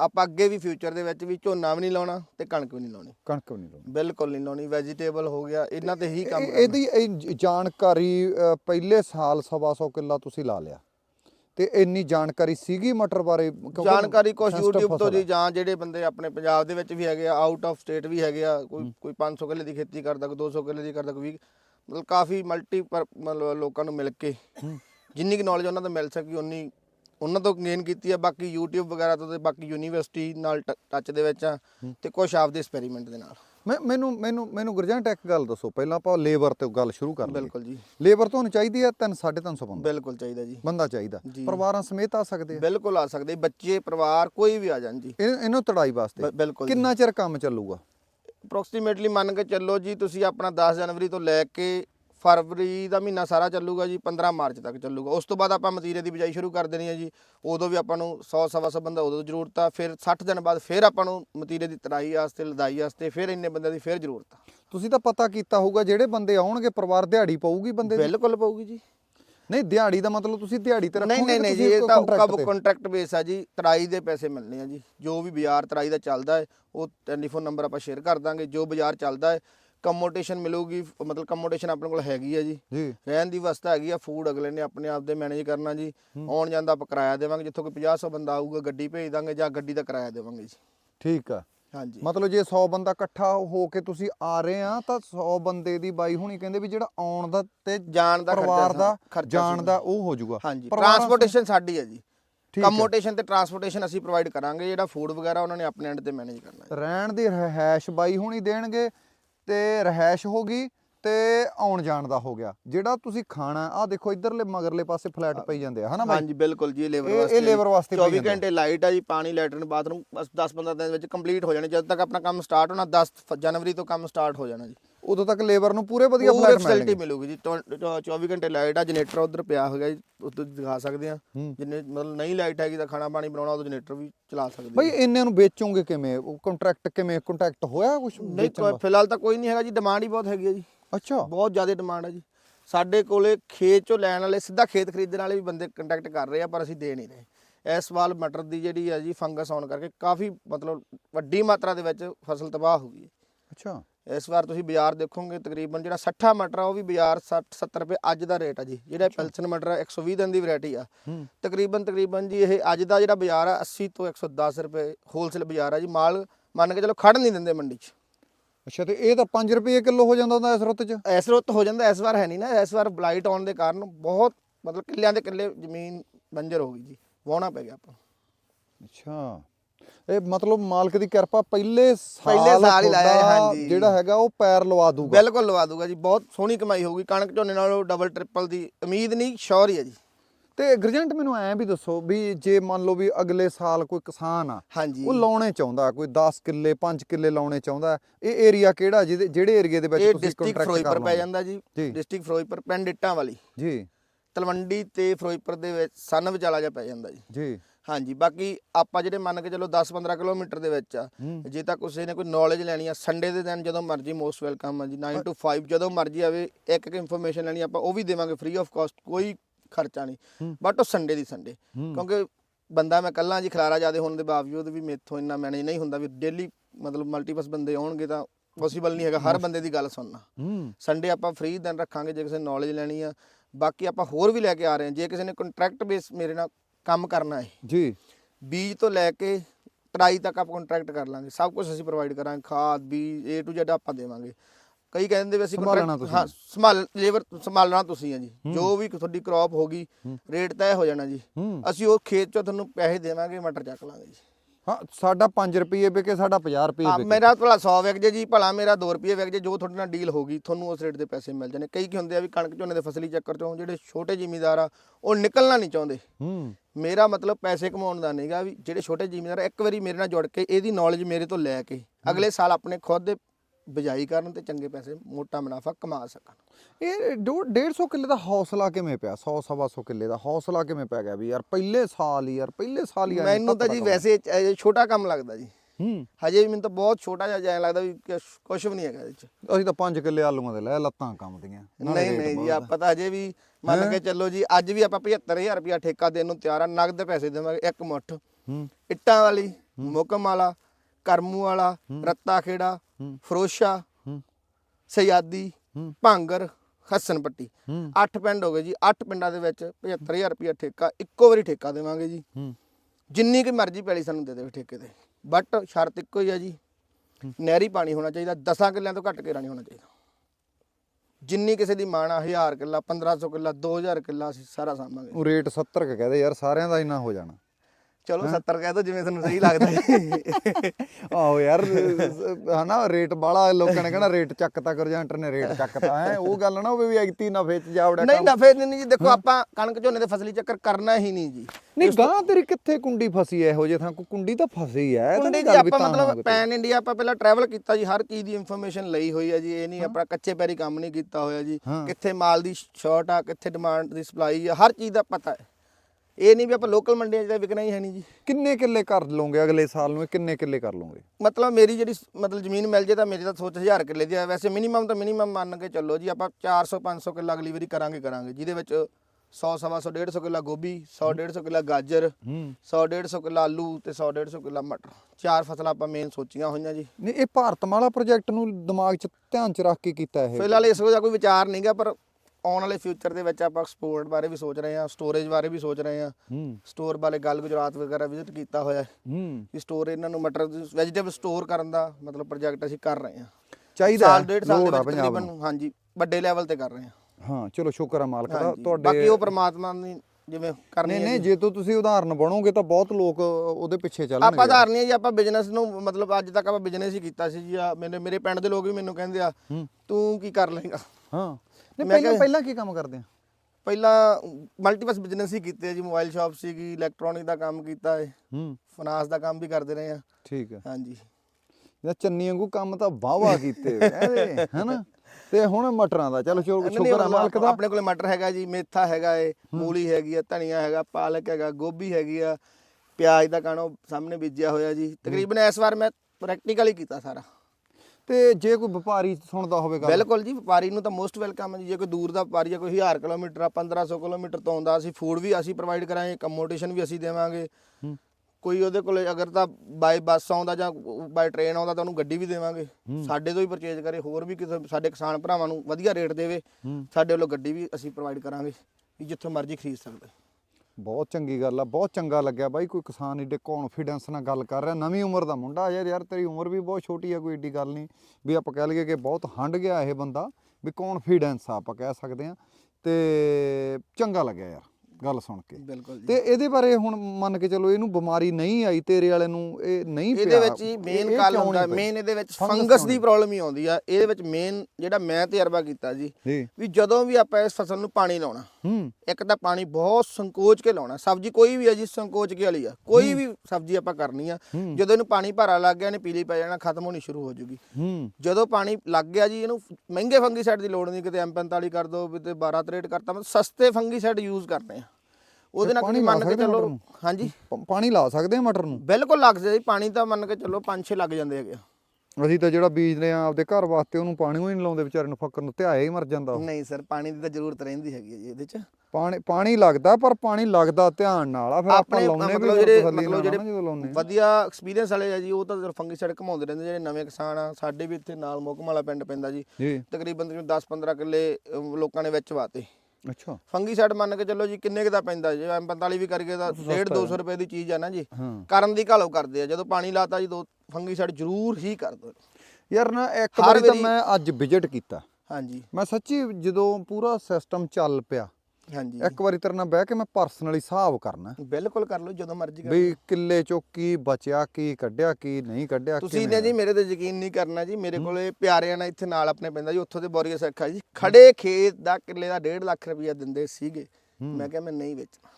ਆਪਾਂ ਅੱਗੇ ਵੀ ਫਿਊਚਰ ਦੇ ਵਿੱਚ ਵੀ ਝੋਨਾ ਵੀ ਨਹੀਂ ਲਾਉਣਾ ਤੇ ਕਣਕ ਵੀ ਨਹੀਂ ਲਾਉਣੀ। ਕਣਕ ਵੀ ਨਹੀਂ ਲਾਉਣੀ। ਬਿਲਕੁਲ ਨਹੀਂ ਲਾਉਣੀ। ਵੈਜੀਟੇਬਲ ਹੋ ਗਿਆ ਇਹਨਾਂ ਤੇ ਹੀ ਕੰਮ ਕਰਨਾ। ਇਹਦੀ ਇਹ ਜਾਣਕਾਰੀ ਪਹਿਲੇ ਸਾਲ ਸਵਾ ਸੌ ਕਿੱਲਾ ਤੁਸੀਂ ਲਾ ਲਿਆ। ਤੇ ਇੰਨੀ ਜਾਣਕਾਰੀ ਸੀਗੀ ਮਟਰ ਬਾਰੇ? ਜਾਣਕਾਰੀ ਕੁਝ YouTube ਤੋਂ ਜੀ। ਜਾਂ ਜਿਹੜੇ ਬੰਦੇ ਆਪਣੇ ਪੰਜਾਬ ਦੇ ਵਿੱਚ ਵੀ ਹੈਗੇ ਆ ਆਊਟ ਆਫ ਸਟੇਟ ਵੀ ਹੈਗੇ ਆ ਕੋਈ ਕੋਈ 500 ਕਿੱਲੇ ਦੀ ਖੇਤੀ ਕਰਦਾ ਕੋਈ 200 ਕਿੱਲੇ ਦੀ ਕਰਦਾ ਕੋਈ 20 ਮਤਲਬ ਕਾਫੀ ਮਲਟੀ ਮਤਲਬ ਲੋਕਾਂ ਨੂੰ ਮਿਲ ਕੇ ਜਿੰਨੀ ਕੁ ਨੌਲੇਜ ਉਹਨਾਂ ਤੋਂ ਮਿਲ ਸਕੀ ਉਨੀ ਉਹਨਾਂ ਤੋਂ ਗੇਨ ਕੀਤੀ ਆ ਬਾਕੀ YouTube ਵਗੈਰਾ ਤੋਂ ਤੇ ਬਾਕੀ ਯੂਨੀਵਰਸਿਟੀ ਨਾਲ ਟੱਚ ਦੇ ਵਿੱਚ ਆ ਤੇ ਕੁਝ ਆਪਦੇ ਐਕਸਪੈਰੀਮੈਂਟ ਦੇ ਨਾਲ। ਮੈਂ ਮੈਨੂੰ ਮੈਨੂੰ ਮੈਨੂੰ ਗੁਰਜੰਟ ਇੱਕ ਗੱਲ ਦੱਸੋ ਪਹਿਲਾਂ ਆਪਾਂ ਲੇਬਰ ਤੇ ਗੱਲ ਸ਼ੁਰੂ ਕਰ ਲਈਏ। ਬਿਲਕੁਲ ਜੀ। ਲੇਬਰ ਤੁਹਾਨੂੰ ਚਾਹੀਦੀ ਹੈ 3 350 ਬੰਦਾ। ਬਿਲਕੁਲ ਚਾਹੀਦਾ ਜੀ। ਬੰਦਾ ਚਾਹੀਦਾ। ਪਰਿਵਾਰਾਂ ਸਮੇਤ ਆ ਸਕਦੇ ਆ। ਬਿਲਕੁਲ ਆ ਸਕਦੇ ਬੱਚੇ ਪਰਿਵਾਰ ਕੋਈ ਵੀ ਆ ਜਾਣ ਜੀ। ਇਹ- ਇਹਨੂੰ ਤੜਾਈ ਵਾਸਤੇ। ਬਿਲਕੁਲ। ਕਿੰਨਾ ਚਿਰ ਕੰਮ ਚੱਲੂਗਾ? ਅਪਰੋਕਸੀਮੇਟਲੀ ਮੰਨ ਕੇ ਚੱਲੋ ਜੀ ਤੁਸੀਂ ਆਪਣਾ 10 ਜਨਵਰੀ ਤੋਂ ਲੈ ਕੇ ਫਰਵਰੀ ਦਾ ਮਹੀਨਾ ਸਾਰਾ ਚੱਲੂਗਾ ਜੀ 15 ਮਾਰਚ ਤੱਕ ਚੱਲੂਗਾ। ਉਸ ਤੋਂ ਬਾਅਦ ਆਪਾਂ ਮਤੀਰੇ ਦੀ ਬਿਜਾਈ ਸ਼ੁਰੂ ਕਰ ਦੇਣੀ ਹੈ ਜੀ। ਉਦੋਂ ਵੀ ਆਪਾਂ ਨੂੰ 100 ਸਵਾ ਸੌ ਬੰਦਾ ਉਦੋਂ ਜ਼ਰੂਰਤ ਆ ਫਿਰ 60 ਦਿਨ ਬਾਅਦ ਫਿਰ ਆਪਾਂ ਨੂੰ ਮਤੀਰੇ ਦੀ ਤਰਾਈ ਵਾਸਤੇ ਲਦਾਈ ਵਾਸਤੇ ਫਿਰ ਇੰਨੇ ਬੰਦਿਆਂ ਦੀ ਫਿਰ ਜ਼ਰੂਰਤ ਆ। ਤੁਸੀਂ ਤਾਂ ਪਤਾ ਕੀਤਾ ਹੋਊਗਾ ਜਿਹੜੇ ਬੰਦੇ ਆਉਣਗੇ ਪਰਿਵਾਰ ਦਿਹਾੜੀ ਪਊਗੀ ਬੰਦੇ ਦੀ? ਬਿਲਕੁਲ ਪਊਗੀ ਜੀ। ਨਹੀਂ ਦਿਹਾੜੀ ਦਾ ਮਤਲਬ ਤੁਸੀਂ ਦਿਹਾੜੀ ਤੇ ਰੱਖੋਗੇ ਨਹੀਂ ਨਹੀਂ ਜੀ ਇਹ ਤਾਂ ਕਬ? ਕੰਟਰੈਕਟ ਬੇਸ ਆ ਜੀ ਤਰਾਈ ਦੇ ਪੈਸੇ ਮਿਲਣੇ ਆ ਜੀ। ਜੋ ਵੀ ਬਾਜ਼ਾਰ ਤਰਾਈ ਦਾ ਚੱਲਦਾ ਹੈ ਉਹ ਟੈਲੀਫੋਨ ਨੰਬਰ ਆਪਾਂ ਸ਼ੇਅਰ ਕਰ ਦਾਂਗੇ। ਜੋ ਬਾਜ਼ਾਰ ਚੱਲਦਾ ਹੈ ਕਮੋਡੇਸ਼ਨ ਮਿਲੂਗੀ ਮਤਲਬ ਕਮੋਡੇਸ਼ਨ ਆਪਣੇ ਕੋਲ ਹੈਗੀ ਆ ਜੀ ਰਹਿਣ ਦੀ ਵਿਵਸਥਾ ਹੈਗੀ ਆ ਫੂਡ ਅਗਲੇ ਨੇ ਆਪਣੇ ਆਪ ਦੇ ਮੈਨੇਜ ਕਰਨਾ ਜੀ ਆਉਣ ਜਾਂਦਾ ਆਪਾਂ ਕਿਰਾਇਆ ਦੇਵਾਂਗੇ ਜਿੱਥੋਂ ਕੋਈ 50 ਬੰਦਾ ਆਊਗਾ ਗੱਡੀ ਭੇਜ ਦਾਂਗੇ ਜਾਂ ਗੱਡੀ ਦਾ ਕਿਰਾਇਆ ਦੇਵਾਂਗੇ ਜੀ ਠੀਕ ਆ ਹਾਂਜੀ ਮਤਲਬ ਜੇ 100 ਬੰਦਾ ਇਕੱਠਾ ਹੋ ਕੇ ਤੁਸੀਂ ਆ ਰਹੇ ਆ ਤਾਂ 100 ਬੰਦੇ ਦੀ ਬਾਈ ਹੁਣੀ ਕਹਿੰਦੇ ਵੀ ਜਿਹੜਾ ਆਉਣ ਦਾ ਤੇ ਜਾਣ ਦਾ ਪਰਿਵਾਰ ਦਾ ਜਾਣ ਦਾ ਉਹ ਹੋ ਜਾਊਗਾ ਹਾਂਜੀ ਟਰਾਂਸਪੋਰਟੇਸ਼ਨ ਸਾਡੀ ਹੈ ਜੀ ਕਮੋਟੇਸ਼ਨ ਤੇ ਟਰਾਂਸਪੋਰਟੇਸ਼ਨ ਅਸੀਂ ਪ੍ਰੋਵਾਈਡ ਕਰਾਂਗੇ ਜਿਹੜਾ ਫੂਡ ਵਗੈਰਾ ਉਹਨਾਂ ਨੇ ਆਪਣੇ ਐਂਡ ਤੇ ਮੈਨੇਜ ਕਰਨਾ ਰਹਿਣ ਦੀ ਰਹਿائش ਬਾਈ ਹੁਣੀ ਦੇਣਗੇ ਤੇ ਰਹਿائش ਹੋ ਗਈ ਤੇ ਆਉਣ ਜਾਣ ਦਾ ਹੋ ਗਿਆ। ਜਿਹੜਾ ਤੁਸੀਂ ਖਾਣਾ ਆ ਦੇਖੋ ਇਧਰਲੇ ਮਗਰਲੇ ਪਾਸੇ ਫਲੈਟ ਪਈ ਜਾਂਦੇ ਆ ਹਨਾ ਬਾਈ? ਹਾਂਜੀ ਬਿਲਕੁਲ ਜੀ ਲੇਬਰ ਵਾਸਤੇ ਇਹ ਲੇਬਰ ਵਾਸਤੇ 24 ਘੰਟੇ ਲਾਈਟ ਆ ਜੀ ਪਾਣੀ ਲੈਟਰਨ ਬਾਥਰੂਮ ਬਸ 10-15 ਦਿਨ ਵਿੱਚ ਕੰਪਲੀਟ ਹੋ ਜਾਣੇ। ਜਦ ਤੱਕ ਆਪਣਾ ਕੰਮ ਸਟਾਰਟ ਹੋਣਾ 10 ਜਨਵਰੀ ਤੋਂ ਕੰਮ ਸਟਾਰਟ ਹੋ ਜਾਣਾ ਜੀ। ਉਦੋਂ ਤੱਕ ਲੇਬਰ ਨੂੰ ਪੂਰੇ ਵਧੀਆ ਪੂਰੀ ਫਲੈਟ ਫੈਸਿਲਿਟੀ ਮਿਲਣਗੇ। ਮਿਲੂਗੀ ਜੀ। ਚੌ- ਚੌ- 24 ਘੰਟੇ ਲਾਈਟ ਆ ਜਨਰੇਟਰ ਉਧਰ ਪਿਆ ਹੋਇਆ ਜੀ ਉੱਧਰ ਦਿਖਾ ਸਕਦੇ ਆ। ਜਿੰਨੇ ਮਤਲਬ ਨਹੀਂ ਲਾਈਟ ਹੈਗੀ ਤਾਂ ਖਾਣਾ ਪਾਣੀ ਬਣਾਉਣਾ ਉਹ ਜਨਰੇਟਰ ਵੀ ਚਲਾ ਸਕਦੇ ਬਈ। ਇੰਨੇ ਨੂੰ ਵੇਚੋਗੇ ਕਿਵੇਂ? ਉਹ ਕੰਟਰੈਕਟ ਕਿਵੇਂ? ਕੰਟੈਕਟ ਹੋਇਆ ਕੁਝ ਨਹੀਂ ਕੋਈ- ਫਿਲਹਾਲ ਤਾਂ ਕੋਈ ਨਹੀਂ ਹੈਗਾ ਜੀ ਡਿਮਾਂਡ ਹੀ ਬਹੁਤ ਹੈਗੀ ਹੈ ਜੀ। ਅੱਛਾ। ਬਹੁਤ ਜ਼ਿਆਦਾ ਡਿਮਾਂਡ ਹੈ ਜੀ। ਸਾਡੇ ਕੋਲੇ ਖੇਤ ਚੋਂ ਲੈਣ ਵਾਲੇ ਸਿੱਧਾ ਖੇਤ ਖਰੀਦਣ ਵਾਲੇ ਵੀ ਬੰਦੇ ਕੰਟੈਕਟ ਕਰ ਰਹੇ ਆ ਪਰ ਅਸੀਂ ਦੇ ਨਹੀਂ ਰਹੇ। ਇਸ ਵਾਰ ਮਟਰ ਦੀ ਜਿਹੜੀ ਹੈ ਜੀ ਫੰਗਸ ਆਉਣ ਕਰਕੇ ਕਾਫੀ ਮਤਲਬ ਵੱਡੀ ਮਾਤਰਾ ਦੇ ਵਿੱਚ ਫਸਲ ਤਬਾਹ ਹੋ ਗਈ ਹੈ। ਅੱਛਾ। ਇਸ ਵਾਰ ਤੁਸੀਂ ਬਾਜ਼ਾਰ ਦੇਖੋਗੇ ਤਕਰੀਬਨ ਜਿਹੜਾ 60 ਮਟਰ ਆ ਉਹ ਵੀ ਬਾਜ਼ਾਰ 60 70 ਰੁਪਏ ਅੱਜ ਦਾ ਰੇਟ ਆ ਜੀ। ਜਿਹੜਾ ਪਿਲਸਨ ਮਟਰ ਆ 120 ਦਿਨ ਦੀ ਵੈਰਾਈਟੀ ਆ। ਤਕਰੀਬਨ ਤਕਰੀਬਨ ਜੀ ਇਹ ਅੱਜ ਦਾ ਜਿਹੜਾ ਬਾਜ਼ਾਰ ਆ 80 ਤੋਂ 110 ਰੁਪਏ ਹੋਲਸੇਲ ਬਾਜ਼ਾਰ ਆ ਜੀ। ਮਾਲ ਮੰਨ ਕੇ ਚਲੋ ਖੜ ਨਹੀਂ ਦਿੰਦੇ ਮੰਡੀ 'ਚ। ਅੱਛਾ ਤੇ ਇਹ ਤਾਂ 5 ਰੁਪਏ ਕਿਲੋ ਹੋ ਜਾਂਦਾ ਹੁੰਦਾ ਇਸ ਰੁੱਤ 'ਚ? ਇਸ ਰੁੱਤ ਹੋ ਜਾਂਦਾ ਇਸ ਵਾਰ ਹੈ ਨਹੀਂ ਨਾ। ਇਸ ਵਾਰ ਬਲਾਈਟ ਆਉਣ ਦੇ ਕਾਰਨ ਬਹੁਤ ਮਤਲਬ ਕਿੱਲਿਆਂ ਦੇ ਕਿੱਲੇ ਜ਼ਮੀਨ ਬੰਜਰ ਹੋ ਗਈ ਜੀ। ਵਾਹੁਣਾ ਪੈ ਗਿਆ ਆਪਾਂ ਅੱਛਾ। ਇਹ ਮਤਲਬ ਮਾਲਕ ਦੀ ਕਿਰਪਾ ਪਹਿਲੇ ਸਾਲ ਪਹਿਲੇ ਸਾਲ ਹੀ ਲਾਇਆ ਹੈ, ਤੁਹਾਡਾ ਹਾਂਜੀ। ਜਿਹੜਾ ਹੈਗਾ ਉਹ ਪੈਰ ਲਵਾ ਦੂਗਾ। ਬਿਲਕੁਲ ਲਵਾ ਦੂਗਾ ਜੀ ਬਹੁਤ ਸੋਹਣੀ ਕਮਾਈ ਹੋਊਗੀ। ਕਣਕ ਝੋਨੇ ਨਾਲੋਂ ਡਬਲ ਟ੍ਰਿਪਲ ਦੀ ਉਮੀਦ ਨਹੀਂ ਸ਼ੋਰ ਹੀ ਹੈ ਜੀ। ਤੇ ਗਰਜੈਂਟ ਮੈਨੂੰ ਐਂ ਵੀ ਦੱਸੋ ਵੀ ਜੇ ਮੰਨ ਲਓ ਵੀ ਅਗਲੇ ਸਾਲ ਕੋਈ ਕਿਸਾਨ ਆ ਹਾਂਜੀ। ਉਹ ਲਾਉਣੇ ਚਾਹੁੰਦਾ ਕੋਈ 10 ਕਿੱਲੇ 5 ਕਿੱਲੇ ਲਾਉਣੇ ਚਾਹੁੰਦਾ ਇਹ ਏਰੀਆ ਕਿਹੜਾ ਜਿਹਦੇ ਜਿਹੜੇ ਏਰੀਆ ਦੇ ਵਿੱਚ ਇਹ ਤੁਸੀਂ ਡਿਸਟ੍ਰਿਕਟ ਕੰਟਰੈਕਟ ਕਰ ਫਿਰੋਜ਼ਪੁਰ ਪੈ ਜਾਂਦਾ ਜੀ। ਜੀ। ਡਿਸਟ੍ਰਿਕਟ ਫਿਰੋਜ਼ਪੁਰ ਪਿੰਡ ਇੱਟਾਂ ਵਾਲੀ ਜੀ। ਤਲਵੰਡੀ ਤੇ ਫਿਰੋਜ਼ਪੁਰ ਦੇ ਵਿੱਚ ਸਨ ਵਿਚਾਲਾ ਜਿਹਾ ਪੈ ਜਾਂਦਾ ਜੀ। ਜੀ। ਹਾਂਜੀ ਬਾਕੀ ਆਪਾਂ ਜਿਹੜੇ ਮੰਨ ਕੇ ਚਲੋ 10-15 ਕਿਲੋਮੀਟਰ ਦੇ ਵਿੱਚ ਆ। ਜੇ ਤਾਂ ਕਿਸੇ ਨੇ ਕੋਈ ਨੌਲੇਜ ਲੈਣੀ ਆ ਸੰਡੇ ਦੇ ਦਿਨ ਜਦੋਂ ਮਰਜ਼ੀ ਮੋਸਟ ਵੈਲਕਮ ਆ ਜੀ 9 to 5 ਜਦੋਂ ਮਰਜ਼ੀ ਆਵੇ ਇੱਕ ਇੱਕ ਇਨਫੋਰਮੇਸ਼ਨ ਲੈਣੀ ਆਪਾਂ ਉਹ ਵੀ ਦੇਵਾਂਗੇ ਫ੍ਰੀ ਆਫ ਕਾਸਟ ਕੋਈ ਖਰਚਾ ਨਹੀਂ। ਬਟ ਉਹ ਸੰਡੇ ਦੀ ਸੰਡੇ। ਕਿਉਂਕਿ ਬੰਦਾ ਮੈਂ ਕੱਲਾ ਜੀ ਖਲਾਰਾ ਜਿਆਦੇ ਹੋਣ ਦੇ ਬਾਵਜੂਦ ਵੀ ਮੇਥੋਂ ਇੰਨਾ ਮੈਨੇਜ ਨਹੀਂ ਹੁੰਦਾ ਵੀ ਡੇਲੀ ਮਤਲਬ ਮਲਟੀਪਸ ਬੰਦੇ ਆਉਣਗੇ ਤਾਂ ਪੋਸੀਬਲ ਨਹੀਂ ਹੈਗਾ ਹਰ ਬੰਦੇ ਦੀ ਗੱਲ ਸੁਣਨਾ ਸੰਡੇ ਆਪਾਂ ਫ੍ਰੀ ਦਿਨ ਰੱਖਾਂਗੇ ਜੇ ਕਿਸੇ ਨੌਲੇਜ ਲੈਣੀ ਆ ਬਾਕੀ ਆਪਾਂ ਹੋਰ ਵੀ ਲੈ ਕੇ ਆ ਰਹੇ ਹਾਂ ਜੇ ਕਿਸੇ ਨੇ ਕੰਟਰੈਕਟ ਬੇਸ ਮੇਰੇ ਨਾਲ ਕੰਮ ਕਰਨਾ ਹੈ ਜੀ। ਬੀਜ ਤੋਂ ਲੈ ਕੇ ਤੜਾਈ ਤੱਕ ਆਪਾਂ ਕੰਟਰੈਕਟ ਕਰ ਲਾਂਗੇ। ਸਭ ਕੁਝ ਅਸੀਂ ਪ੍ਰੋਵਾਈਡ ਕਰਾਂਗੇ ਖਾਦ ਬੀਜ A to Z ਆਪਾਂ ਦੇਵਾਂਗੇ। ਕਈ ਕਹਿੰਦੇ ਵੀ ਅਸੀਂ contract- ਤੁਸੀਂ। ਹਾਂ ਸੰਭਾਲ ਲੇਬਰ ਸੰਭਾਲਣਾ ਤੁਸੀਂ ਆ ਜੀ। ਜੋ ਵੀ ਤੁਹਾਡੀ ਕ੍ਰੌਪ ਹੋਗੀ ਰੇਟ ਤੈਅ ਹੋ ਜਾਣਾ ਜੀ। ਹੂੰ। ਅਸੀਂ ਉਹ ਖੇਤ ਚੋਂ ਤੁਹਾਨੂੰ ਪੈਸੇ ਦੇਵਾਂਗੇ ਮਟਰ ਚੱਕ ਲਾਂਗੇ ਜੀ। ਹਾਂ ਸਾਡਾ 5 ਰੁਪਏ ਵਿਕੇ ਸਾਡਾ 50 ਰੁਪਏ ਹਾਂ ਵਿਕੇ। ਮੇਰਾ ਭਲਾ 100 ਵਿਕ ਜੇ ਜੀ ਭਲਾ ਮੇਰਾ 2 ਰੁਪਏ ਵਿਕ ਜੇ ਜੋ ਤੁਹਾਡੇ ਨਾਲ ਡੀਲ ਹੋਗੀ ਤੁਹਾਨੂੰ ਉਸ ਰੇਟ ਦੇ ਪੈਸੇ ਮਿਲ ਜਾਣੇ। ਕਈ ਕੀ ਹੁੰਦੇ ਆ ਵੀ ਕਣਕ ਝੋਨੇ ਦੇ ਫਸਲੀ ਚੱਕਰ ਚੋਂ ਜਿਹੜੇ ਛੋਟੇ ਜ਼ਿਮੀਂਦਾਰ ਆ ਉਹ ਨਿਕਲਣਾ ਨਹੀਂ ਚਾਹੁੰਦੇ। ਹੂੰ। ਮੇਰਾ ਮਤਲਬ ਪੈਸੇ ਕਮਾਉਣ ਦਾ ਨਹੀਂਗਾ ਵੀ ਜਿਹੜੇ ਛੋਟੇ ਜ਼ਿਮੀਂਦਾਰ ਇੱਕ ਵਾਰੀ ਮੇਰੇ ਨਾਲ ਜੁੜ ਕੇ ਇਹਦੀ ਨੌਲੇਜ ਮੇਰੇ ਤੋਂ ਲੈ ਕੇ ਅਗਲੇ ਸਾਲ ਆਪਣੇ ਖੁਦ ਦੇ ਬਿਜਾਈ ਕਰਨ ਤੇ ਚੰਗੇ ਪੈਸੇ ਮੋਟਾ ਮੁਨਾਫਾ ਕਮਾ ਸਕਣ। ਇਹ ਡੋ- 150 ਕਿੱਲੇ ਦਾ ਹੌਸਲਾ ਕਿਵੇਂ ਪਿਆ? 100 ਸਵਾ ਸੌ ਕਿੱਲੇ ਦਾ ਹੌਸਲਾ ਕਿਵੇਂ ਪੈ ਗਿਆ ਵੀ ਯਾਰ ਪਹਿਲੇ ਸਾਲ ਹੀ ਯਾਰ ਪਹਿਲੇ ਸਾਲ ਹੀ ਮੈਨੂੰ ਤਾਂ ਜੀ ਵੈਸੇ ਛੋਟਾ ਕੰਮ ਲੱਗਦਾ ਜੀ। ਹੂੰ। ਹਜੇ ਵੀ ਮੈਨੂੰ ਤਾਂ ਬਹੁਤ ਛੋਟਾ ਜਿਹਾ ਜਿਹਾ ਲੱਗਦਾ ਵੀ ਕੁਝ ਵੀ ਨਹੀਂ ਹੈਗਾ ਇਹਦੇ ਚ। ਅਸੀਂ ਤਾਂ 5 ਕਿੱਲੇ ਆਲੂਆਂ ਦੇ ਲੈ ਲੱਤਾਂ ਕੰਮ ਦੀਆਂ। ਨਹੀਂ ਨਹੀਂ ਜੀ। ਆਪਾਂ ਤਾਂ ਅਜੇ ਵੀ ਮੰਨ ਕੇ ਚੱਲੋ ਜੀ ਅੱਜ ਵੀ ਆਪਾਂ 75000 ਰੁਪਇਆ ਠੇਕਾ ਦੇਣ ਨੂੰ ਤਿਆਰ ਆ ਨਗਦ ਪੈਸੇ ਦੇਵਾਂਗੇ ਇੱਕ ਮੁੱਠ। ਹੂੰ। ਇੱਟਾਂ ਵਾਲੀ ਮੁਕਮ ਵਾਲਾ ਕਰਮੂ ਵਾਲਾ ਰੱਤਾ ਖੇੜਾ। ਫਰੋਸ਼ਾ ਸਯਾਦੀ। ਭਾਂਗਰ ਹਸਨ ਪੱਟੀ ਅੱਠ ਪਿੰਡ ਹੋ ਗਏ ਜੀ ਅੱਠ ਪਿੰਡਾਂ ਦੇ ਵਿੱਚ 75000 ਰੁਪਇਆ ਠੇਕਾ ਇੱਕੋ ਵਾਰੀ ਠੇਕਾ ਦੇਵਾਂਗੇ ਜੀ। ਹੂੰ। ਜਿੰਨੀ ਕਿ ਮਰਜ਼ੀ ਪੈਲੀ ਸਾਨੂੰ ਦੇ ਦੇਵੇ ਠੇਕੇ ਤੇ। ਬਟ ਸ਼ਰਤ ਇੱਕੋ ਹੀ ਹੈ ਜੀ। ਨਹਿਰੀ ਪਾਣੀ ਹੋਣਾ ਚਾਹੀਦਾ 10 ਕਿੱਲਿਆਂ ਤੋਂ ਘੱਟ ਘੇਰਾ ਨਹੀਂ ਹੋਣਾ ਚਾਹੀਦਾ। ਜਿੰਨੀ ਕਿਸੇ ਦੀ ਮਾਣ ਆ 1000 ਕਿੱਲਾ 1500 ਕਿੱਲਾ 2000 ਕਿੱਲਾ ਅਸੀਂ ਸਾਰਾ ਸਾਂਭਾਂਗੇ। ਉਹ ਰੇਟ 70 ਕ ਕਹਦੇ ਯਾਰ, ਸਾਰਿਆਂ ਦਾ ਇੰਨਾ ਹੋ ਜਾਣਾ। ਚਲੋ 70 ਕਹਿ ਦੋ ਜਿਵੇਂ ਤੁਹਾਨੂੰ ਸਹੀ ਲੱਗਦਾ। ਜੀ ਆਹੋ ਯਾਰ ਹਨਾ ਰੇਟ ਬਾਲਾ ਲੋਕਾਂ ਨੇ ਕਹਿਣਾ ਰੇਟ ਚੱਕਤਾ ਕਰਜੈਂਟਰ ਨੇ ਰੇਟ ਚੱਕਤਾ ਹੈ ਉਹ ਗੱਲ ਨਾ ਹੋਵੇ ਵੀ ਐਗਤੀ ਨਫੇ ਚ ਜਾਵੜਿਆ ਨਹੀਂ ਨਫੇ ਨਹੀਂ ਜੀ ਦੇਖੋ ਆਪਾਂ ਕਣਕ ਝੋਨੇ ਦੇ ਫਸਲੀ ਚੱਕਰ ਕਰਨਾ ਹੀ ਨਹੀਂ ਜੀ। ਨਹੀਂ ਗਾਂ ਤੇਰੀ ਕਿੱਥੇ ਕੁੰਡੀ ਫਸੀ ਐ ਇਹੋ ਜੇ ਥਾਂ? ਕੁੰਡੀ ਤਾਂ ਫਸੀ ਐ ਤਾਂ ਕੁੰਡੀ ਜੀ ਆਪਾਂ ਤਾਂ ਮਤਲਬ। ਪੈਨ ਇੰਡੀਆ ਆਪਾਂ ਪਹਿਲਾਂ ਟਰੈਵਲ ਕੀਤਾ ਜੀ ਹਰ ਚੀਜ਼ ਦੀ ਇਨਫੋਰਮੇਸ਼ਨ ਲਈ ਹੋਈ ਹੈ ਜੀ ਇਹ ਨਹੀਂ ਆਪਣਾ ਕੱਚੇ ਪੈਰੀ ਕੰਮ ਨਹੀਂ ਕੀਤਾ ਹੋਇਆ ਜੀ। ਕਿੱਥੇ ਮਾਲ ਦੀ ਸ਼ਾਰਟ ਆ ਕਿੱਥੇ ਡਿਮਾਂਡ ਦੀ ਸਪਲਾਈ ਆ ਹਰ ਚੀਜ਼ ਦਾ ਪਤਾ ਹੈ। ਇਹ ਨਹੀਂ ਵੀ ਆਪਾਂ ਲੋਕਲ ਮੰਡੀਆਂ 'ਚ ਤਾਂ ਵਿਕਣਾ ਹੀ ਹੈ ਨਹੀਂ ਜੀ। ਕਿੰਨੇ ਕਿੱਲੇ ਕਰ ਲਓਗੇ ਅਗਲੇ ਸਾਲ ਨੂੰ ਇਹ ਕਿੰਨੇ ਕਿੱਲੇ ਕਰ ਲਓਗੇ ਮਤਲਬ ਮੇਰੀ ਜਿਹੜੀ ਮਤਲਬ ਜ਼ਮੀਨ ਮਿਲ ਜੇ ਤਾਂ ਮੇਰੀ ਤਾਂ ਸੋਚ 1000 ਕਿੱਲੇ ਦੀ ਆ। ਵੈਸੇ ਮਿਨੀਮਮ ਤਾਂ ਮਿਨੀਮਮ ਮੰਨ ਕੇ ਚੱਲੋ ਜੀ ਆਪਾਂ 400 500 ਕਿੱਲਾ ਅਗਲੀ ਵਾਰੀ ਕਰਾਂਗੇ ਕਰਾਂਗੇ। ਜਿਹਦੇ ਵਿੱਚ 100 ਸਵਾ 100 150 ਕਿੱਲਾ ਗੋਭੀ 100 150 ਕਿੱਲਾ ਗਾਜਰ ਹੂੰ। 100 150 ਕਿੱਲਾ ਆਲੂ ਤੇ 100 150 ਕਿੱਲਾ ਮਟਰ। ਚਾਰ ਫਸਲਾਂ ਆਪਾਂ ਮੇਨ ਸੋਚੀਆਂ ਹੋਈਆਂ ਜੀ। ਨਹੀਂ ਇਹ ਭਾਰਤਮਾਲਾ ਪ੍ਰੋਜੈਕਟ ਨੂੰ ਦਿਮਾਗ 'ਚ ਧਿਆਨ 'ਚ ਰੱਖ ਕੇ ਕੀਤਾ ਇਹ। ਫਿਲਹਾਲ ਇਸ ਦਾ ਕੋਈ ਵਿਚਾਰ ਨਹੀਂਗਾ ਪਰ ਆਉਣ ਵਾਲੇ ਫਿਊਚਰ ਦੇ ਵਿੱਚ ਆਪਾਂ ਐਕਸਪੋਰਟ ਬਾਰੇ ਵੀ ਸੋਚ ਰਹੇ ਹਾਂ ਸਟੋਰੇਜ ਬਾਰੇ ਵੀ ਸੋਚ ਰਹੇ ਹਾਂ। ਹੂੰ। ਸਟੋਰ ਵਾਲੇ ਗੱਲ ਗੁਜਰਾਤ ਵਗੈਰਾ ਵਿਜ਼ਿਟ ਕੀਤਾ ਹੋਇਆ ਹੈ। ਹੂੰ। ਕਿ ਸਟੋਰ ਇਹਨਾਂ ਨੂੰ ਮਟਰ ਵੈਜੀਟੇਬਲ ਸਟੋਰ ਕਰਨ ਦਾ ਮਤਲਬ ਪ੍ਰੋਜੈਕਟ ਅਸੀਂ ਕਰ ਰਹੇ ਹਾਂ। ਚਾਹੀਦਾ ਸਾਲ ਡੇਢ ਸਾਲ ਦੇ ਵਿੱਚ ਤਕਰੀਬਨ ਹਾਂਜੀ ਵੱਡੇ ਲੈਵਲ ਤੇ ਕਰ ਰਹੇ ਹਾਂ। ਹਾਂ ਚਲੋ ਸ਼ੁਕਰ ਆ ਮਾਲਕ ਦਾ। ਤੁਹਾਡੇ ਬਾਕੀ ਉਹ ਪ੍ਰਮਾਤਮਾ ਦੀ ਜਿਵੇਂ ਕਰਨੀ ਨਹੀਂ ਨਹੀਂ ਜੇ ਤੋਂ ਤੁਸੀਂ ਉਦਾਹਰਨ ਬਣੋਗੇ ਤਾਂ ਬਹੁਤ ਲੋਕ ਉਹਦੇ ਪਿੱਛੇ ਚੱਲਣਗੇ। ਆਪਾਂ ਧਾਰਨੀ ਹੈ ਜੀ ਆਪਾਂ ਬਿਜ਼ਨਸ ਨੂੰ ਮਤਲਬ ਅੱਜ ਤੱਕ ਆਪਾਂ ਬਿਜ਼ਨਸ ਹੀ ਕੀਤਾ ਸੀ ਜੀ। ਆ ਮੇਰੇ ਮੇਰੇ ਪਿੰਡ ਦੇ ਲੋਕ ਵੀ ਮੈਨੂੰ ਕਹਿੰਦੇ ਆ। ਤੂੰ ਕੀ ਕਰ ਲੇਗਾ ਹਾਂ। ਨਹੀਂ ਮੈਂ ਪਹਿਲਾਂ ਕਿਹਾ- ਪਹਿਲਾਂ ਕੀ ਕੰਮ ਕਰਦੇ ਆ? ਪਹਿਲਾਂ ਮਲਟੀਪਸ ਬਿਜ਼ਨਸ ਹੀ ਕੀਤੇ ਆ ਜੀ ਮੋਬਾਈਲ ਸ਼ਾਪ ਸੀਗੀ ਇਲੈਕਟ੍ਰੋਨਿਕ ਦਾ ਕੰਮ ਕੀਤਾ ਹੈ ਹੂੰ। ਫਾਈਨਾਂਸ ਦਾ ਕੰਮ ਵੀ ਕਰਦੇ ਰਹੇ ਆ। ਠੀਕ ਹੈ ਹਾਂਜੀ। ਜਾਂ ਚੰਨੀ ਵਾਂਗੂ ਕੰਮ ਤਾਂ ਵਾਵਾ ਕੀਤੇ ਹੋਏ ਆ ਇਹਦੇ, ਹੈਨਾ? ਤੇ ਹੁਣ ਮਟਰਾਂ ਦਾ ਚਲੋ ਨਹੀਂ, ਸ਼ੁਕਰ ਆ ਮਤਲਬ ਮਾਲਕ ਦਾ। ਆਪਣੇ ਕੋਲੇ ਮਟਰ ਹੈਗਾ ਜੀ ਮੇਥਾ ਹੈਗਾ ਏ ਮੂਲੀ ਹੈਗੀ ਆ ਧਨੀਆ ਹੈਗਾ ਪਾਲਕ ਹੈਗਾ ਗੋਭੀ ਹੈਗੀ ਆ ਪਿਆਜ਼ ਦਾ ਕਣੋ ਸਾਹਮਣੇ ਬੀਜਿਆ ਹੋਇਆ ਜੀ। ਤਕਰੀਬਨ ਇਸ ਵਾਰ ਮੈਂ ਪ੍ਰੈਕਟੀਕਲੀ ਕੀਤਾ ਸਾਰਾ। ਤੇ ਜੇ ਕੋਈ ਵਪਾਰੀ ਸੁਣਦਾ ਹੋਵੇ ਗੱਲ। ਬਿਲਕੁਲ ਜੀ ਵਪਾਰੀ ਨੂੰ ਤਾਂ ਮੋਸਟ ਵੈਲਕਮ ਹੈ ਜੀ। ਜੇ ਕੋਈ ਦੂਰ ਦਾ ਵਪਾਰੀ ਆ ਕੋਈ 1000 ਕਿਲੋਮੀਟਰ ਆ 1500 ਕਿਲੋਮੀਟਰ ਤੋਂ ਆਉਂਦਾ ਅਸੀਂ ਫੂਡ ਵੀ ਅਸੀਂ ਪ੍ਰੋਵਾਈਡ ਕਰਾਂਗੇ ਕਮੋਡੇਸ਼ਨ ਵੀ ਅਸੀਂ ਦੇਵਾਂਗੇ। ਕੋਈ ਉਹਦੇ ਕੋਲੇ ਅਗਰ ਤਾਂ ਬਾਈ ਬੱਸ ਆਉਂਦਾ ਜਾਂ ਬਾਈ ਟ੍ਰੇਨ ਆਉਂਦਾ ਤਾਂ ਉਹਨੂੰ ਗੱਡੀ ਵੀ ਦੇਵਾਂਗੇ। ਸਾਡੇ ਤੋਂ ਹੀ ਪਰਚੇਜ ਕਰੇ ਹੋਰ ਵੀ ਕਿਸੇ ਸਾਡੇ ਕਿਸਾਨ ਭਰਾਵਾਂ ਨੂੰ ਵਧੀਆ ਰੇਟ ਦੇਵੇ। ਸਾਡੇ ਵੱਲੋਂ ਗੱਡੀ ਵੀ ਅਸੀਂ ਪ੍ਰੋਵਾਈਡ ਕਰਾਂਗੇ ਜਿੱਥੋਂ ਮਰਜ਼ੀ ਖਰੀਦ ਸਕਦਾ। ਬਹੁਤ ਚੰਗੀ ਗੱਲ ਆ ਬਹੁਤ ਚੰਗਾ ਲੱਗਿਆ ਬਾਈ ਕੋਈ ਕਿਸਾਨ ਏਡੇ ਕੌਨਫੀਡੈਂਸ ਨਾਲ ਗੱਲ ਕਰ ਰਿਹਾ ਨਵੀਂ ਉਮਰ ਦਾ ਮੁੰਡਾ ਯਾਰ ਯਾਰ ਤੇਰੀ ਉਮਰ ਵੀ ਬਹੁਤ ਛੋਟੀ ਆ ਕੋਈ ਏਡੀ ਗੱਲ ਨਹੀਂ ਵੀ ਆਪਾਂ ਕਹਿ ਲਈਏ ਕਿ ਬਹੁਤ ਹੰਡ ਗਿਆ ਇਹ ਬੰਦਾ ਵੀ ਕੌਨਫੀਡੈਂਸ ਆ ਆਪਾਂ ਕਹਿ ਸਕਦੇ ਆ ਤੇ ਚੰਗਾ ਲੱਗਿਆ ਯਾਰ ਗੱਲ ਸੁਣ ਕੇ। ਬਿਲਕੁਲ ਤੇ ਇਹਦੇ ਬਾਰੇ ਹੁਣ ਮੰਨ ਕੇ ਚਲੋ ਇਹਨੂੰ ਬਿਮਾਰੀ ਨਹੀਂ ਆਈ ਤੇਰੇ ਵਾਲੇ ਨੂੰ ਇਹ ਨਹੀਂ ਪਿਆ ਇਹਦੇ ਵਿੱਚ ਹੀ ਮੇਨ ਕਿਉਂ ਹੁੰਦਾ? ਮੇਨ ਇਹਦੇ ਵਿੱਚ ਫੰਗਸ ਦੀ ਪ੍ਰੋਬਲਮ ਹੀ ਆਉਂਦੀ ਆ ਇਹਦੇ ਵਿੱਚ ਮੇਨ ਜਿਹੜਾ ਮੈਂ ਤਜਰਬਾ ਕੀਤਾ ਜੀ। ਵੀ ਜਦੋਂ ਵੀ ਆਪਾਂ ਇਸ ਫਸਲ ਨੂੰ ਪਾਣੀ ਲਾਉਣਾ ਹੂੰ। ਇੱਕ ਤਾਂ ਪਾਣੀ ਬਹੁਤ ਸੰਕੋਚ ਕੇ ਲਾਉਣਾ। ਸਬਜ਼ੀ ਕੋਈ ਵੀ ਹੈ ਜੀ ਸੰਕੋਚ ਕੇ ਵਾਲੀ ਆ। ਕੋਈ ਵੀ ਸਬਜ਼ੀ ਆਪਾਂ ਕਰਨੀ ਆ। ਜਦੋਂ ਇਹਨੂੰ ਪਾਣੀ ਭਾਰਾ ਲੱਗ ਗਿਆ ਇਹਨੇ ਪੀਲੀ ਪੈ ਜਾਣਾ ਖਤਮ ਹੋਣੀ ਸ਼ੁਰੂ ਹੋ ਜੂਗੀ। ਹੂੰ। ਜਦੋਂ ਪਾਣੀ ਲੱਗ ਗਿਆ ਜੀ ਇਹਨੂੰ ਮਹਿੰਗੇ ਫੰਗੀਸਾਈਡ ਦੀ ਲੋੜ ਨਹੀਂ ਕਿਤੇ M45 ਕਰ ਦੋ ਕਿਤੇ 12 63 ਕਰਤਾ ਮਤਲਬ ਸਸਤੇ ਫੰਗੀਸਾਈਡ ਯੂਜ਼ ਕਰਨੇ ਆ। ਉਹਦੇ ਨਾਲ ਕੀ ਮੰਨ ਕੇ ਚੱਲੋ ਨੂੰ? ਹਾਂਜੀ। ਪਾਣੀ ਲਾ ਸਕਦੇ ਆ ਮਟਰ ਨੂੰ? ਬਿਲਕੁਲ ਲੱਗ ਜਾਏ ਜੀ ਪਾਣੀ ਤਾਂ ਮੰਨ ਕੇ ਚੱਲੋ 5-6 ਲੱਗ ਜਾਂਦੇ ਹੈਗੇ। ਅਸੀਂ ਤਾਂ ਜਿਹੜਾ ਬੀਜਦੇ ਆ ਆਪਦੇ ਘਰ ਵਾਸਤੇ ਉਹਨੂੰ ਪਾਣੀ ਹੀ ਨਹੀਂ ਲਾਉਂਦੇ ਵਿਚਾਰੇ ਨੂੰ ਫੱਕਰ ਨੂੰ ਧਿਆਇਆ ਹੀ ਮਰ ਜਾਂਦਾ ਉਹ। ਨਹੀਂ ਸਰ ਪਾਣੀ ਦੀ ਤਾਂ ਜ਼ਰੂਰਤ ਰਹਿੰਦੀ ਹੈਗੀ ਹੈ ਜੀ ਇਹਦੇ ਚ। ਪਾਣੀ ਪਾਣੀ ਲੱਗਦਾ ਪਰ ਪਾਣੀ ਲੱਗਦਾ ਧਿਆਨ ਨਾਲ ਆ ਫਿਰ ਆਪਾਂ ਲਾਉਨੇ ਵੀ ਜਿਹੜੇ ਮਤਲਬ ਜਿਹੜੇ ਵਧੀਆ ਐਕਸਪੀਰੀਅੰਸ ਵਾਲੇ ਆ ਜੀ ਉਹ ਤਾਂ ਫੰਗੀਸਾਈਡ ਘਮਾਉਂਦੇ ਰਹਿੰਦੇ ਜਿਹੜੇ ਨਵੇਂ ਕਿਸਾਨ ਆ ਸਾਡੇ ਵੀ ਇੱਥੇ ਨਾਲ ਮੋਕਮ ਵਾਲਾ ਪਿੰਡ ਪੈਂਦਾ ਜੀ। ਤਕਰੀਬਨ 10-15 ਕਿੱਲੇ ਅਮ, ਲੋਕਾਂ ਨੇ ਵਿੱਚ ਵਾਤੇ। ਅੱਛਾ। ਫੰਗੀਸਾਈਡ ਮੰਨ ਕੇ ਚੱਲੋ ਜੀ ਕਿੰਨੇ ਕੁ ਦਾ ਪੈਂਦਾ ਜੀ? M45 ਵੀ ਕਰਕੇ ਤਾਂ 1.5 200 ਰੁਪਏ ਦੀ ਚੀਜ਼ ਆ ਨਾ ਜੀ। ਕਰਨ ਦੀ ਘਾਲੋ ਕਰਦੇ ਆ। ਜਦੋਂ ਪਾਣੀ ਲਾਤਾ ਜੀ ਦੋ ਫੰਗੀਸਾਈਡ ਜ਼ਰੂਰ ਹੀ ਕਰ ਦੋ। ਯਾਰ ਨਾ ਇੱਕ ਵਾਰੀ ਤਾਂ ਮੈਂ ਅੱਜ ਵਿਜ਼ਿਟ ਕੀਤਾ। ਹਾਂਜੀ। ਮੈਂ ਸੱਚੀ ਜਦੋਂ ਪੂਰਾ ਸਿਸਟਮ ਚੱਲ ਪਿਆ ਹਾਂਜੀ। ਇੱਕ ਵਾਰੀ ਤੇਰੇ ਨਾਲ ਬਹਿ ਕੇ ਮੈਂ ਪਰਸਨਲੀ ਹਿਸਾਬ ਕਰਨਾ। ਬਿਲਕੁਲ ਕਰ ਲਓ ਜਦੋਂ ਮਰਜ਼ੀ ਕਰ ਵੀ ਕਿੱਲੇ ਚੋਂ ਕੀ ਬਚਿਆ ਕੀ ਕੱਢਿਆ ਕੀ ਨਹੀਂ ਕੱਢਿਆ ਤੁਸੀਂ ਨੇ ਜੀ ਮੇਰੇ ਤੇ ਯਕੀਨ ਨਹੀਂ ਕਰਨਾ ਜੀ ਮੇਰੇ ਕੋਲੇ ਪਿਆਰਿਆਂ ਨਾਲ ਇੱਥੇ ਨਾਲ ਆਪਣੇ ਪੈਂਦਾ ਜੀ ਉੱਥੋਂ ਦੇ ਬੋਰੀਆ ਸਿੱਖਾ ਜੀ। ਖੜੇ ਖੇਤ ਦਾ ਕਿੱਲੇ ਦਾ 1.5 ਲੱਖ ਰੁਪਇਆ ਦਿੰਦੇ ਸੀਗੇ। ਮੈਂ ਕਿਹਾ ਮੈਂ ਨਹੀਂ ਵੇਚਣਾ।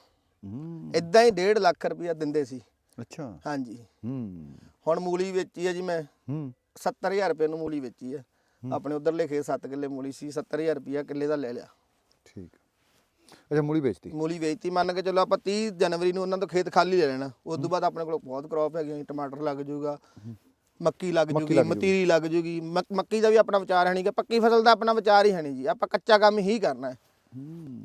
ਇਦਾਂ ਹੀ 1.5 ਲੱਖ ਰੁਪਇਆ ਦਿੰਦੇ ਸੀ। ਅੱਛਾ। ਹਾਂਜੀ। ਹੂੰ। ਹੁਣ ਮੂਲੀ ਵੇਚੀ ਹੈ ਜੀ ਮੈਂ। ਹੂੰ। 70000 ਰੁਪਏ ਨੂੰ ਮੂਲੀ ਵੇਚੀ ਹੈ। ਆਪਣੇ ਉਧਰਲੇ ਖੇਤ 7 ਕਿੱਲੇ ਮੂਲੀ ਸੀ 70000 ਰੁਪਇਆ ਕਿੱਲੇ ਦਾ ਲੈ ਲਿਆ। ਠੀਕ। ਅੱਛਾ ਮੂਲੀ ਵੇਚਤੀ। ਮੂਲੀ ਵੇਚਤੀ। ਮੰਨ ਕੇ ਚੱਲੋ ਆਪਾਂ 30 ਜਨਵਰੀ ਨੂੰ ਉਹਨਾਂ ਤੋਂ ਖੇਤ ਖਾਲੀ ਲੈ ਲੈਣਾ। ਉਸ ਤੋਂ ਬਾਅਦ ਆਪਣੇ ਕੋਲ ਬਹੁਤ ਕ੍ਰੌਪ ਹੈਗੇ ਟਮਾਟਰ ਲੱਗ ਜਾਊਗਾ ਮੱਕੀ ਲੱਗ ਜੂਗੀ ਜੂਗੀ। ਮਤੀਰੀ ਲੱਗ ਜੂਗੀ। ਮੱਕ- ਦਾ ਵੀ ਆਪਣਾ ਵਿਚਾਰ ਹੈ ਨਹੀਂ ਕਿ ਪੱਕੀ ਫਸਲ ਦਾ ਆਪਣਾ ਵਿਚਾਰ ਹੀ ਹੈ ਨਹੀਂ ਜੀ। ਆਪਾਂ ਕੱਚਾ ਕੰਮ ਹੀ ਕਰਨਾ ਹੂੰ।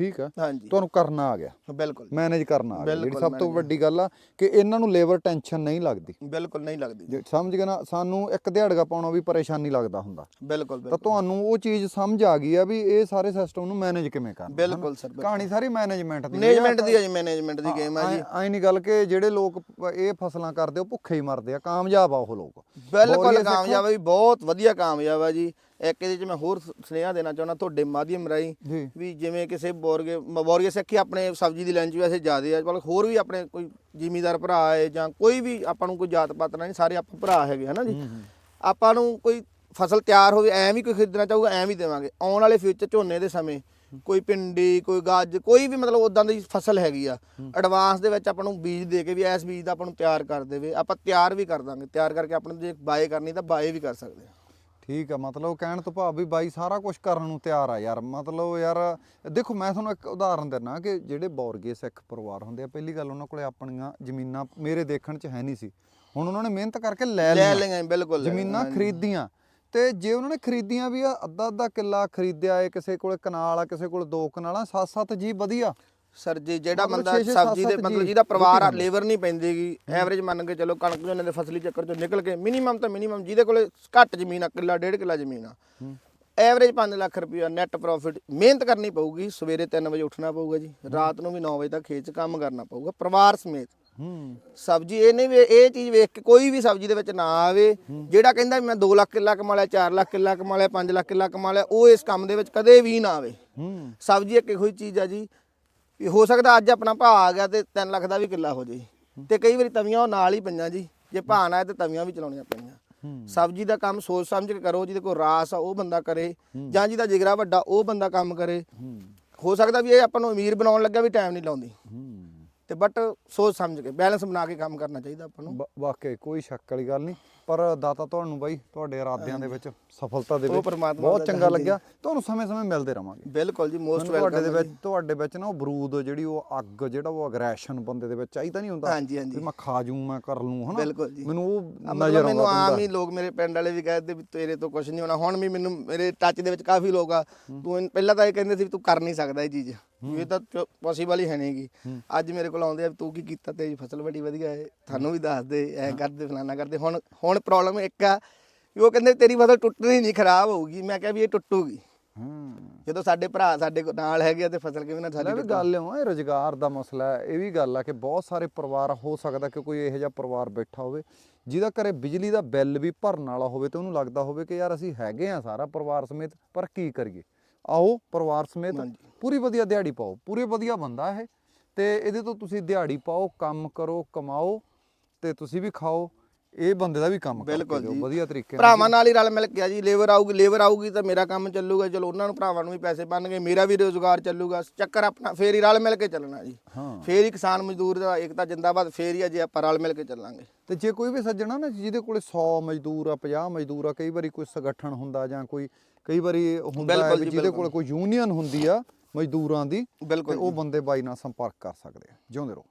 ਠੀਕ ਆ? ਹਾਂਜੀ। ਤੁਹਾਨੂੰ ਕਰਨਾ ਆ ਗਿਆ। ਬਿਲਕੁਲ। ਮੈਨੇਜ ਕਰਨਾ ਆ ਗਿਆ। ਜਿਹੜੀ ਸਭ ਤੋਂ ਵੱਡੀ ਗੱਲ ਆ ਕਿ ਇਹਨਾਂ ਨੂੰ ਲੇਬਰ ਟੈਨਸ਼ਨ ਨਹੀਂ ਲੱਗਦੀ। ਬਿਲਕੁਲ ਨਹੀਂ ਲੱਗਦੀ। ਸਮਝ ਗਏ ਨਾ ਸਾਨੂੰ ਇੱਕ ਦਿਹਾੜਗਾ ਪਾਉਣਾ ਵੀ ਪਰੇਸ਼ਾਨੀ ਲੱਗਦਾ ਹੁੰਦਾ। ਬਿਲਕੁਲ ਤਾਂ ਤੁਹਾਨੂੰ ਉਹ ਚੀਜ਼ ਸਮਝ ਆ ਗਈ ਆ ਵੀ ਇਹ ਸਾਰੇ ਸਿਸਟਮ ਨੂੰ ਮੈਨੇਜ ਕਿਵੇਂ ਕਰਨਾ ਬਿਲਕੁਲ ਸਰ ਕਹਾਣੀ ਸਾਰੀ ਮੈਨੇਜਮੈਂਟ ਦੀ। ਮੈਨੇਜਮੈਂਟ ਦੀ ਹੈ ਜੀ ਮੈਨੇਜਮੈਂਟ ਦੀ ਗੇਮ ਹੈ ਜੀ। ਐ ਨਹੀਂ ਗੱਲ ਕਿ ਜਿਹੜੇ ਲੋਕ ਇਹ ਫਸਲਾਂ ਕਰਦੇ ਉਹ ਭੁੱਖੇ ਹੀ ਮਰਦੇ ਆ। ਕਾਮਯਾਬ ਆ ਉਹ ਲੋਕ। ਬਿਲਕੁਲ ਕਾਮਯਾਬ ਹੈ ਜੀ ਬਹੁਤ ਵਧੀਆ ਕਾਮਯਾਬ ਹੈ ਜੀ। ਇੱਕ ਇਹਦੇ ਚ ਮੈਂ ਹੋਰ ਸੁਨੇਹਾ ਦੇਣਾ ਚਾਹੁੰਦਾ ਤੁਹਾਡੇ ਮਾਧਿਅਮ ਰਾਹੀਂ ਜੀ। ਵੀ ਜਿਵੇਂ ਕਿਸੇ ਬੋਰਗੇ ਬੋਰਗੇ ਸਿੱਖੀ ਆਪਣੇ ਸਬਜ਼ੀ ਦੀ ਲਾਈਨ 'ਚ ਵੈਸੇ ਜ਼ਿਆਦੇ ਆ ਪਰ ਹੋਰ ਵੀ ਆਪਣੇ ਕੋਈ ਜ਼ਿਮੀਦਾਰ ਭਰਾ ਹੈ ਜਾਂ ਕੋਈ ਵੀ ਆਪਾਂ ਨੂੰ ਕੋਈ ਜਾਤ ਪਾਤ ਨਹੀਂ ਸਾਰੇ ਆਪਾਂ ਭਰਾ ਹੈਗੇ ਹਨਾ ਜੀ? ਆਪਾਂ ਨੂੰ ਕੋਈ ਫਸਲ ਤਿਆਰ ਹੋਵੇ ਐਂ ਵੀ ਕੋਈ ਖਰੀਦਣਾ ਚਾਹੂਗਾ ਐਂ ਵੀ ਦੇਵਾਂਗੇ। ਆਉਣ ਵਾਲੇ ਫਿਊਚਰ ਝੋਨੇ ਦੇ ਸਮੇਂ ਕੋਈ ਪਿੰਡੀ ਕੋਈ ਗੱਜ ਕੋਈ ਵੀ ਮਤਲਬ ਉਦਾਂ ਦੀ ਫਸਲ ਹੈਗੀ ਆ ਐਡਵਾਂਸ ਦੇ ਵਿੱਚ ਆਪਾਂ ਨੂੰ ਬੀਜ ਦੇ ਕੇ ਵੀ ਇਸ ਬੀਜ ਦਾ ਆਪਾਂ ਨੂੰ ਤਿਆਰ ਕਰ ਦੇਵੇ ਆਪਾਂ ਤਿਆਰ ਵੀ ਕਰ ਦਾਂਗੇ। ਤਿਆਰ ਕਰਕੇ ਆਪਣੇ ਜੇ ਬਾਏ ਕਰਨੀ ਤਾਂ ਬਾਏ ਵੀ ਕਰ ਸਕਦੇ ਆ। ਠੀਕ ਆ ਮਤਲਬ ਕਹਿਣ ਤੋਂ ਭਾਵ ਵੀ ਬਾਈ ਸਾਰਾ ਕੁਝ ਕਰਨ ਨੂੰ ਤਿਆਰ ਆ ਯਾਰ। ਮਤਲਬ ਯਾਰ ਦੇਖੋ ਮੈਂ ਤੁਹਾਨੂੰ ਇੱਕ ਉਦਾਹਰਨ ਦਿੰਨਾ ਕਿ ਜਿਹੜੇ ਬੌਰਗੇ ਸਿੱਖ ਪਰਿਵਾਰ ਹੁੰਦੇ ਆ ਪਹਿਲੀ ਗੱਲ ਉਹਨਾਂ ਕੋਲੇ ਆਪਣੀਆਂ ਜ਼ਮੀਨਾਂ ਮੇਰੇ ਦੇਖਣ 'ਚ ਹੈ ਨਹੀਂ ਸੀ। ਹੁਣ ਉਹਨਾਂ ਨੇ ਮਿਹਨਤ ਕਰਕੇ ਲੈ ਲੈ ਲਈਆਂ। ਲਈਆਂ ਬਿਲਕੁਲ। ਲੈ ਜ਼ਮੀਨਾਂ। ਖਰੀਦੀਆਂ। ਤੇ ਜੇ ਉਹਨਾਂ ਨੇ ਖਰੀਦੀਆਂ ਵੀ ਆ ਅੱਧਾ ਅੱਧਾ ਕਿੱਲਾ ਖਰੀਦਿਆ ਏ ਕਿਸੇ ਕੋਲੇ ਕਨਾਲ ਆ ਕਿਸੇ ਕੋਲੇ ਦੋ ਕਨਾਲਾਂ ਸੱਤ ਸੱਤ ਜੀ ਵਧੀਆ। ਸਰ ਜੀ ਜਿਹੜਾ ਮਤਲਬ ਬੰਦਾ ਛੇ- ਛੇ, ਸਬਜ਼ੀ ਸੱਤ- ਦੇ ਸੱਤ ਮਤਲਬ ਜੀ ਜਿਹਦਾ ਪਰਿਵਾਰ ਲੇਬਰ ਨਹੀਂ ਪੈਂਦੀਗੀ ਐਵਰੇਜ ਮੰਨ ਕੇ ਚਲੋ ਕਣਕ ਝੋਨੇ ਦੇ ਫਸਲੀ ਚੱਕਰ ਚੋਂ ਨਿਕਲ ਕੇ ਮਿਨੀਮਮ ਤਾਂ ਮਿਨੀਮਮ ਜਿਹਦੇ ਕੋਲੇ ਘੱਟ ਜ਼ਮੀਨ ਆ ਕਿੱਲਾ ਡੇਢ ਕਿੱਲਾ ਜ਼ਮੀਨ ਆ। ਐਵਰੇਜ 5 ਲੱਖ ਰੁਪਇਆ ਨੈਟ ਪ੍ਰੋਫਿਟ ਮਿਹਨਤ ਕਰਨੀ ਪਊਗੀ ਸਵੇਰੇ 3 ਵਜੇ ਉੱਠਣਾ ਪਊਗਾ ਜੀ ਰਾਤ ਨੂੰ ਵੀ 9 ਵਜੇ ਤੱਕ ਖੇਤ 'ਚ ਕੰਮ ਕਰਨਾ ਪਊਗਾ ਪਰਿਵਾਰ ਸਮੇਤ। ਹੂੰ। ਸਬਜ਼ੀ ਇਹ ਨਹੀਂ ਵੀ ਇਹ ਚੀਜ਼ ਵੇਖ ਕੇ ਕੋਈ ਵੀ ਸਬਜ਼ੀ ਦੇ ਵਿੱਚ ਨਾ ਆਵੇ ਜਿਹੜਾ ਕਹਿੰਦਾ ਵੀ ਮੈਂ 2 ਲੱਖ ਕਿੱਲਾ ਕਮਾ ਲਿਆ 4 ਲੱਖ ਕਿੱਲਾ ਕਮਾ ਲਿਆ 5 ਲੱਖ ਕਿੱਲਾ ਕਮਾ ਲਿਆ ਉਹ ਇਸ ਕੰਮ ਦੇ ਵਿੱਚ ਕਦੇ ਵੀ ਨਾ ਆਵੇ। ਹੂੰ। ਸਬਜ਼ੀ ਇੱਕ ਇਹੋ ਹੀ ਚੀਜ਼ ਆ ਜੀ ਵੀ ਹੋ ਸਕਦਾ ਅੱਜ ਆਪਣਾ ਭਾਅ ਆ ਗਿਆ ਤੇ 3 ਲੱਖ ਦਾ ਵੀ ਕਿੱਲਾ ਹੋ ਜੇ। ਤੇ ਕਈ ਵਾਰੀ ਤਵੀਆਂ ਉਹ ਨਾਲ ਹੀ ਪਈਆਂ ਜੀ। ਜੇ ਭਾਅ ਨਾ ਆਏ ਤੇ ਤਵੀਆਂ ਵੀ ਚਲਾਉਣੀਆਂ ਪੈਣੀਆਂ। ਹੂੰ। ਸਬਜ਼ੀ ਦਾ ਕੰਮ ਸੋਚ ਸਮਝ ਕੇ ਕਰੋ ਜਿਹਦੇ ਕੋਲ ਰਾਸ ਆ ਉਹ ਬੰਦਾ ਕਰੇ। ਜਾਂ ਜਿਹਦਾ ਜਿਗਰਾ ਵੱਡਾ ਉਹ ਬੰਦਾ ਕੰਮ ਕਰੇ। ਹੂੰ। ਸਕਦਾ ਵੀ ਇਹ ਆਪਾਂ ਨੂੰ ਅਮੀਰ ਬਣਾਉਣ ਲੱਗਾ ਵੀ ਟਾਈਮ ਨਹੀਂ ਲਾਉਂਦੀ। ਤੇ ਬਟ ਸੋਚ ਸਮਝ ਕੇ ਬੈਲੈਂਸ ਬਣਾ ਕੇ ਕੰਮ ਕਰਨਾ ਚਾਹੀਦਾ ਆਪਾਂ ਨੂੰ। ਵਾਕਈ ਕੋਈ ਸ਼ੱਕ ਵਾਲੀ ਗੱਲ ਨਹੀਂ। ਪਰ ਦਾਤਾ ਤੁਹਾਨੂੰ ਬਾਈ ਤੁਹਾਡੇ ਇਰਾਦਿਆਂ ਦੇ ਵਿੱਚ ਸਫਲਤਾ ਦੇ ਵਿੱਚ ਬਹੁਤ ਚੰਗਾ। ਲੱਗਿਆ। ਤੁਹਾਨੂੰ ਸਮੇਂ-ਸਮੇਂ ਮਿਲਦੇ ਰਵਾਂਗੇ। ਬਿਲਕੁਲ ਜੀ ਮੋਸਟ ਮੈਨੂੰ ਤੁਹਾਡੇ ਦੇ ਵੈਲਕਮ ਵਿੱਚ ਤੁਹਾਡੇ ਵਿੱਚ ਨਾ ਉਹ ਬਰੂਦ ਜਿਹੜੀ ਉਹ ਅੱਗ ਜਿਹੜਾ ਉਹ ਅਗਰੈਸ਼ਨ ਬੰਦੇ ਦੇ ਵਿੱਚ ਚਾਹੀਦਾ ਨਹੀਂ ਹੁੰਦਾ। ਹਾਂਜੀ, ਹਾਂਜੀ। ਮੈਂ ਖਾ ਜੂ ਮੈਂ ਕਰ ਲੂੰ ਹਨਾ? ਬਿਲਕੁਲ ਜੀ। ਮੈਨੂੰ ਉਹ ਨਜ਼ਰ ਮੈਨੂੰ ਆਉਂਦਾ ਆਮ ਹੁੰਦਾ। ਹੀ ਲੋਕ ਮੇਰੇ ਪਿੰਡ ਵਾਲੇ ਵੀ ਕਹਿੰਦੇ ਵੀ ਤੇਰੇ ਤੋਂ ਕੁਝ ਨਹੀਂ ਹੋਣਾ। ਹੁਣ ਵੀ ਮੈਨੂੰ ਮੇਰੇ ਟੱਚ ਦੇ ਵਿੱਚ ਕਾਫੀ ਲੋਕ ਆ। ਤੂੰ ਪਹਿਲਾਂ ਤਾਂ ਇਹ ਕਹਿੰਦੇ ਸੀ ਵੀ ਤੂੰ ਕਰ ਨਹੀਂ ਸਕਦਾ ਇਹ ਚੀਜ਼। ਇਹ ਤਾਂ ਪੋਸੀਬਲ ਹੀ ਹੈ। ਨਹੀਂਗੀ ਅੱਜ ਮੇਰੇ ਕੋਲ ਆਉਂਦੇ ਆ ਤੂੰ ਕੀ ਕੀਤਾ ਤੇਰੀ ਫਸਲ ਬੜੀ ਵਧੀਆ ਹੈ ਤੁਹਾਨੂੰ ਵੀ ਦੱਸ ਦੇ ਐ ਕਰਦੇ ਫਲਾਨਾ ਕਰਦੇ। ਹੁਣ ਹੁਣ ਪ੍ਰੋਬਲਮ ਇੱਕ ਆ ਉਹ ਕਹਿੰਦੇ ਤੇਰੀ ਫਸਲ ਟੁੱਟਣੀ ਨਹੀਂ ਖਰਾਬ ਹੋਊਗੀ। ਮੈਂ ਕਿਹਾ ਵੀ ਇਹ ਟੁੱਟੂਗੀ। ਹੂੰ। ਜਦੋਂ ਸਾਡੇ ਭਰਾ ਸਾਡੇ ਨਾਲ ਹੈਗੇ ਤੇ ਫਸਲ ਕਿਵੇਂ ਨਾ ਸਾਡੀ ਗੱਲ ਆ ਇਹ ਰੋਜ਼ਗਾਰ ਦਾ ਮਸਲਾ ਹੈ। ਇਹ ਵੀ ਗੱਲ ਆ ਕਿ ਬਹੁਤ ਸਾਰੇ ਪਰਿਵਾਰ ਹੋ ਸਕਦਾ ਕਿ ਕੋਈ ਇਹੋ ਜਿਹਾ ਪਰਿਵਾਰ ਬੈਠਾ ਹੋਵੇ ਜਿਹਦਾ ਘਰੇ ਬਿਜਲੀ ਦਾ ਬਿੱਲ ਵੀ ਭਰਨ ਵਾਲਾ ਹੋਵੇ ਤੇ ਉਹਨੂੰ ਲੱਗਦਾ ਹੋਵੇ ਕਿ ਯਾਰ ਅਸੀਂ ਹੈਗੇ ਆ ਸਾਰਾ ਪਰਿਵਾਰ ਸਮੇਤ ਪਰ ਕੀ ਕਰੀਏ? ਆਓ ਪਰਿਵਾਰ ਸਮੇਤ। ਪੂਰੀ ਵਧੀਆ ਦਿਹਾੜੀ ਪਾਓ ਪੂਰੇ ਵਧੀਆ ਬੰਦਾ ਇਹ। ਤੇ ਇਹਦੇ ਤੋਂ ਤੁਸੀਂ ਦਿਹਾੜੀ ਪਾਓ ਕੰਮ ਕਰੋ ਕਮਾਓ ਤੇ ਤੁਸੀਂ ਵੀ ਖਾਓ ਇਹ ਬੰਦੇ ਦਾ ਵੀ ਕੰਮ ਬਿਲਕੁਲ ਜੀ। ਵਧੀਆ ਤਰੀਕੇ ਨਾਲ। ਭਰਾਵਾਂ ਨਾਲ ਹੀ ਰਲ ਮਿਲ ਕੇ ਆ ਜੀ ਲੇਬਰ ਆਊਗੀ ਲੇਬਰ ਆਊਗੀ ਤਾਂ ਮੇਰਾ ਕੰਮ ਚੱਲੂਗਾ ਚਲੋ ਉਹਨਾਂ ਨੂੰ ਭਰਾਵਾਂ ਨੂੰ ਵੀ ਪੈਸੇ ਬਣਨਗੇ ਮੇਰਾ ਵੀ ਰੋਜ਼ਗਾਰ ਚੱਲੂਗਾ ਚੱਕਰ ਆਪਣਾ ਫੇਰ ਹੀ ਰਲ ਮਿਲ ਕੇ ਚੱਲਣਾ ਜੀ। ਫੇਰ ਹੀ ਕਿਸਾਨ ਮਜ਼ਦੂਰ ਦਾ ਏਕਤਾ ਜਿੰਦਾਬਾਦ ਫੇਰ ਹੀ ਆ ਜੇ ਆਪਾਂ ਰਲ ਮਿਲ ਕੇ ਚੱਲਾਂਗੇ। ਤੇ ਜੇ ਕੋਈ ਵੀ ਸੱਜਣਾ ਨਾ ਜਿਹਦੇ ਕੋਲੇ 100 ਮਜ਼ਦੂਰ ਆ 50 ਮਜ਼ਦੂਰ ਆ ਕਈ ਵਾਰੀ ਕੋਈ ਸੰਗਠਨ ਹੁੰਦਾ ਜਾਂ ਕੋਈ ਕਈ ਵਾਰੀ ਹੁੰਦਾ ਹੈ ਜਿਹਦੇ। ਕੋਲੇ ਕੋਈ ਯੂਨੀਅਨ ਹੁੰਦੀ ਆ ਮਜ਼ਦੂਰਾਂ ਦੀ ਬਿਲਕੁਲ ਉਹ ਬੰਦੇ ਬਾਈ ਨਾਲ ਸੰਪਰਕ ਕਰ ਸਕਦੇ ਆ। ਜਿਉਂਦੇ ਰਹੋ।